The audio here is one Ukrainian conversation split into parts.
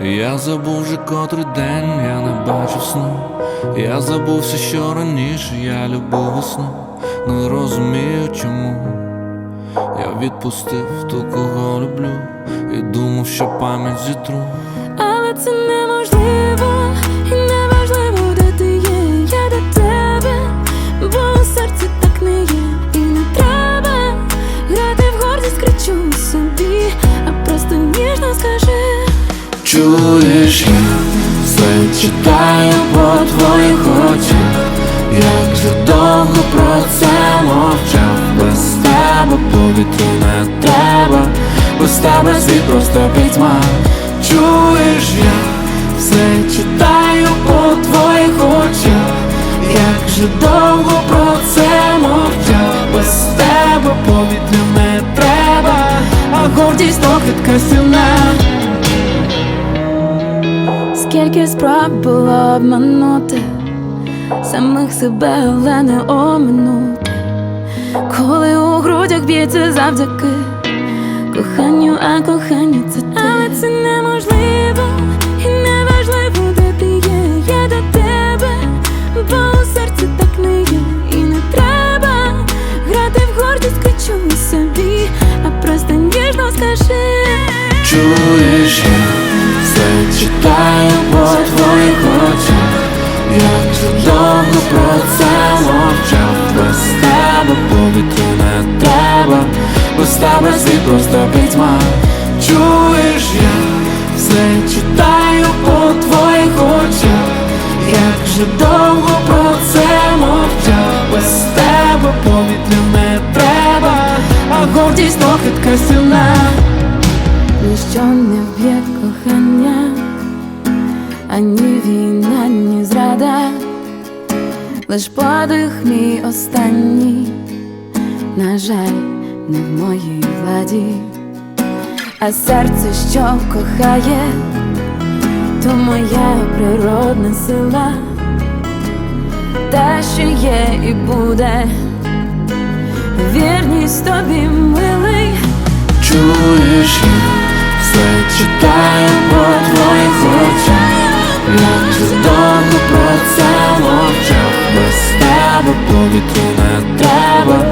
Я забув вже котрий день, я не бачив сну. Я забувся, що раніше я любив весну, не розумію чому. Я відпустив ту, кого люблю, і думав, що пам'ять зітру. Чуєш, я все читаю по твоїх очах, як же довго про це мовчав, без тебе повітря не треба, без тебе світ просто пітьма. Чуєш, я все читаю по твоїх очах, як же довго про це мовчав, без тебе повітря не треба, а гордість то хитка Скільки спроб було обманути самих себе, але не оминути, коли у грудях б'ється завдяки коханню, а кохання це ти. Але це неможливо, тебе світ просто пітьма. Чуєш, я все читаю по твоїх очах, як же довго про це мовчав, без тебе повітря не треба, а гордість то хитка сильна. Ніщо не вб'є кохання, ані війна, ні зрада, лиш подих мій останній, на жаль, не в моїй владі, а серце, що кохає, то моя природна сила, те що є і буде, вірність тобі, милий, чуєш, все читає по твоїх очах, як же про це мовчав, без тебе повітря не треба,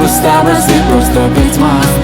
без тебе зібрав. the beat must